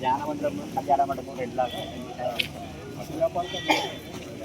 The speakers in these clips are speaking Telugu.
ధ్యాన మండపం కళ్యాణ మండపం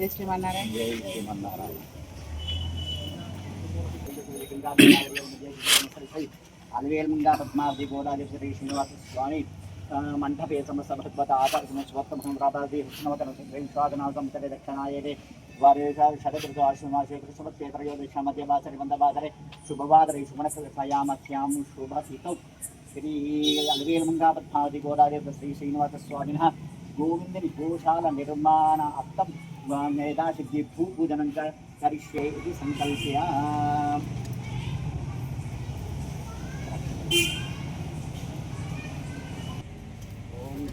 ఎట్లా చేసేమన్నారా అలవేలు ముందా పద్మావతి గోదావరి శ్రీ శ్రీనివాస స్వామి ఆ, మంటపే సమస్త భగవత ఆచార్య స్వత్తమహం రాబాది కృష్ణవతన స్వాగనాథం తరే దక్షిణాయే వారి శతకృత ఆశ్రమాశే కృష్ణవత్యేతరయోదశ మధ్యవాసరి మందవాసరే శుభవాదరే సుమనసయామస్యాం శుభసితౌ శ్రీ అలవేలు ముందా పద్మావతి గోదావరి శ్రీ శ్రీనివాస స్వామిన గోవిందని గోశాల నిర్మాణ అర్థం वाङ्गेदाशुद्धि भूपूजनं च करिष्ये इति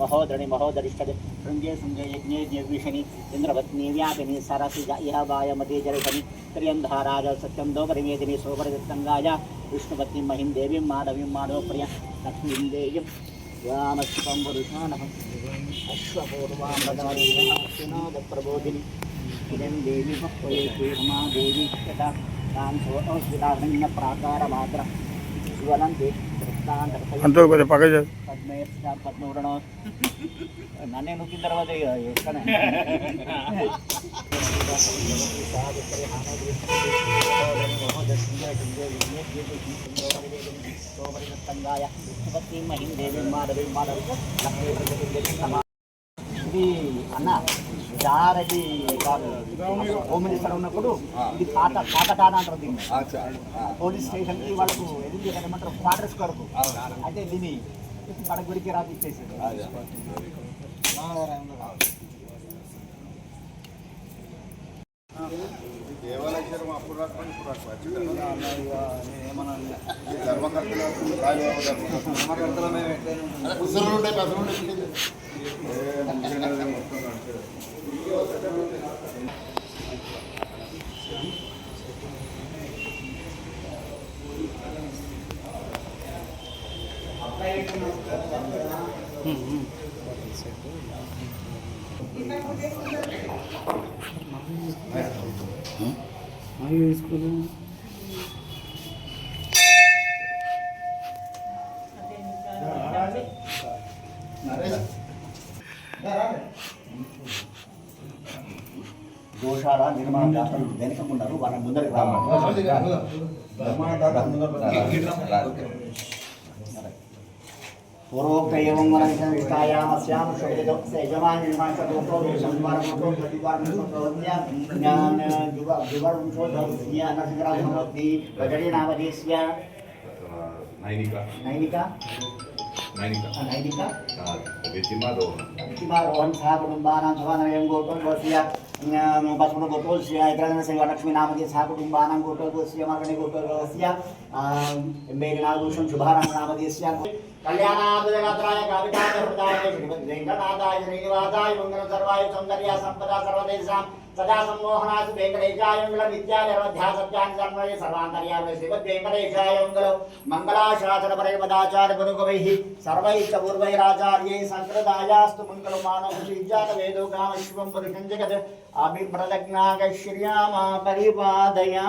महोदरि महोदरिष्ठते शृङ्गे शृङ्गे यज्ञे यज्ञभीषणि इन्द्रवत्नी व्यापिनि, सरसि इह वायमते जलधनि त्र्यन्धाराज सत्यं दोपरिवेदिनि सोपरिदत्तङ्गाय विष्णुपत्नीं महिं देवीं माधवीं, माधवप्रिय, लक्ष्मीं देवीं। रामस्वं पुरुषाणः अश्वपूर्वामदप्रबोधिनि इदं देवी भक्तये मा देवी तथा तां सोऽस्मितारण्यप्राकारमात्र ज्वलन्ति దేవి భక్తేమా నన్నే నొక్కిన తర్వాత ఇక ఇది అన్న జారది కాదు హోమ్ ఉన్నప్పుడు ఇది పాత పాతటాన అంటారు దీన్ని పోలీస్ స్టేషన్కి వాళ్ళకు ఎదురు ఏమంటారు క్వార్టర్స్ కొరకు అయితే దీన్ని మన గుడికి రాసి ఇచ్చేసి దేవాలయం అప్పుడు రాకపోయి ఇప్పుడు రాకపోయి ధర్మకర్తలు రాజబాబు ధర్మకర్తలు ముసలు ఉండే పసలు ఉండే మొత్తం నడిచారు దోషాల నిర్మాణ దాతలు వెనుకకున్నారు వాళ్ళ ముందరికి రావాలి. पूर्वोक्तैवं वनविषमविष्टायामस्यां नैनिका नैनिका नैनिका नैनिका विचिमारोहण विचिमारोहण सः कुटुम्बानां सभानयं बचपन गोटो सिया कुटुंबान गोटो सियामे गोटो सिया मेरे नाम दूषण शुभारंग नाम सिया कल्याणाभजगात्राय काविताय हृदाय श्रीमद्वेङ्कनादाय श्रीनिवासाय मङ्गलसर्वाय सौन्दर्या सम्पदा सर्वदेशाम् సదా సమ్మోహనాసు వెంకటేశాయ మంగళ నిత్యాధ్యాసత్యాన్ని సన్మయ సర్వాంతర్యామి శ్రీమద్ వెంకటేశాయ మంగళాశాసన పరమదాచార్య పురుగవైః సర్వైశ్చ పూర్వైరాచార్యై సంప్రదాయాస్తు మంగళ మానవ శ్రీజాత వేదో కామ శివం పురుషం జగత్ అభిప్రదజ్ఞాగ శ్రీయామా పరిపాదయా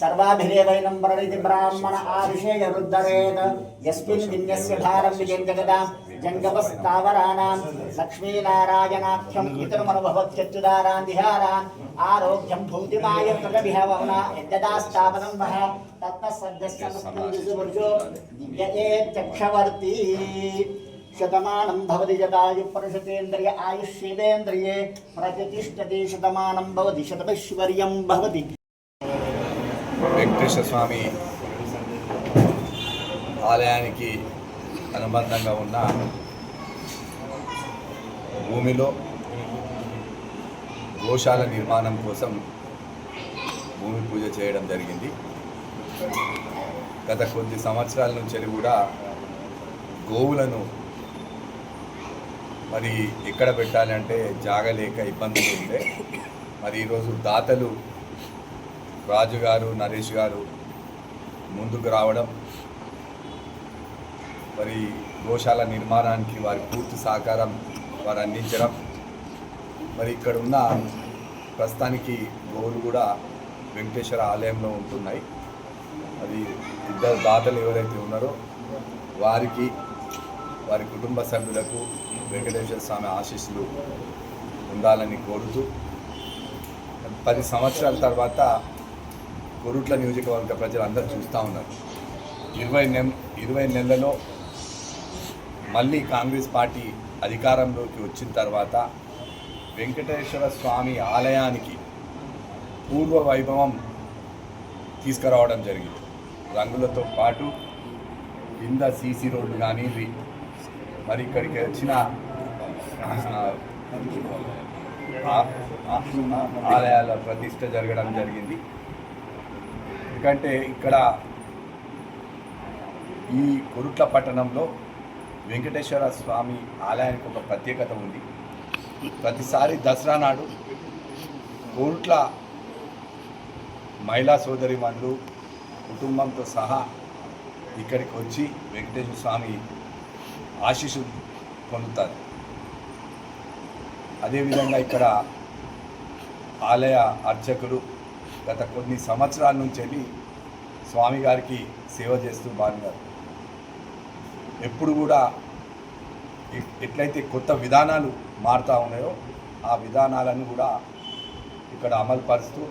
सर्वाभिरेवैनं प्रणिति ब्राह्मण आदिशेय रुद्धरेत यस्मिन् दिन्यस्य भारं विजयं जङ्गमस्तावराणां लक्ष्मीनारायणाख्यं पितृमनुभवत्यच्युदारान् विहारान्। आरोग्यं भूतिमाय यद्यदा स्थापनं वः दिव्ययेत्यक्षवर्ती शतमानं भवति जदायुपनिषतेन्द्रिय आयुष्येवेन्द्रिये शतमानं भवति शतमैश्वर्यं भवति। వెంకటేశ్వర స్వామి ఆలయానికి అనుబంధంగా ఉన్న భూమిలో గోశాల నిర్మాణం కోసం భూమి పూజ చేయడం జరిగింది. గత కొద్ది సంవత్సరాల నుంచి కూడా గోవులను మరి ఎక్కడ పెట్టాలంటే జాగలేక ఇబ్బందులు ఉండే. మరి ఈరోజు దాతలు రాజు గారు నరేష్ గారు ముందుకు రావడం మరి గోశాల నిర్మాణానికి వారి పూర్తి సహకారం వారు అందించడం మరి ఇక్కడ ఉన్న ప్రస్తుతానికి గోవులు కూడా వెంకటేశ్వర ఆలయంలో ఉంటున్నాయి. అది ఇద్దరు దాతలు ఎవరైతే ఉన్నారో వారికి వారి కుటుంబ సభ్యులకు వెంకటేశ్వర స్వామి ఆశీస్సులు ఉండాలని కోరుతూ పది సంవత్సరాల తర్వాత కొరుట్ల నియోజకవర్గ ప్రజలు అందరూ చూస్తూ ఉన్నారు. ఇరవై నె ఇరవై నెలలలో మళ్ళీ కాంగ్రెస్ పార్టీ అధికారంలోకి వచ్చిన తర్వాత వెంకటేశ్వర స్వామి ఆలయానికి పూర్వ వైభవం తీసుకురావడం జరిగింది. రంగులతో పాటు కింద సీసీ రోడ్డు కానీ మరి ఇక్కడికి వచ్చిన ఆలయాల ప్రతిష్ట జరగడం జరిగింది. ఎందుకంటే ఇక్కడ ఈ కొరుట్ల పట్టణంలో వెంకటేశ్వర స్వామి ఆలయానికి ఒక ప్రత్యేకత ఉంది. ప్రతిసారి దసరా నాడు కోరుట్ల మహిళా సోదరిమణులు కుటుంబంతో సహా ఇక్కడికి వచ్చి వెంకటేశ్వర స్వామి ఆశీస్సు పొందుతారు. అదేవిధంగా ఇక్కడ ఆలయ అర్చకులు గత కొన్ని సంవత్సరాల నుంచి వెళ్ళి స్వామిగారికి సేవ చేస్తూ బాగున్నారు ఎప్పుడు కూడా ఎట్లయితే కొత్త విధానాలు మారుతూ ఉన్నాయో ఆ విధానాలను కూడా ఇక్కడ అమలు పరుస్తూ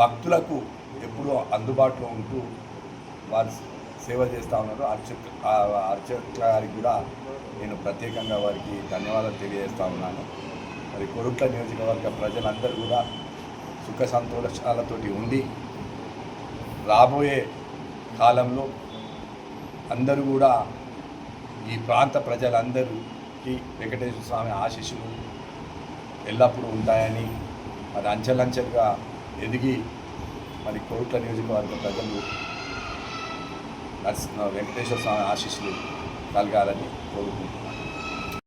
భక్తులకు ఎప్పుడూ అందుబాటులో ఉంటూ వారు సేవ చేస్తూ ఉన్నారు. అర్చక అర్చకుల గారికి కూడా నేను ప్రత్యేకంగా వారికి ధన్యవాదాలు తెలియజేస్తూ ఉన్నాను. మరి కొరుట్ల నియోజకవర్గ ప్రజలందరూ కూడా సుఖ సంతోషాలతోటి ఉండి రాబోయే కాలంలో అందరూ కూడా ఈ ప్రాంత ప్రజలందరికీ వెంకటేశ్వర స్వామి ఆశీస్సులు ఎల్లప్పుడూ ఉంటాయని మరి అంచెలంచెలుగా ఎదిగి మరి కోట్ల నియోజకవర్గ ప్రజలు వెంకటేశ్వర స్వామి ఆశీస్సులు కలగాలని కోరుకుంటున్నాను.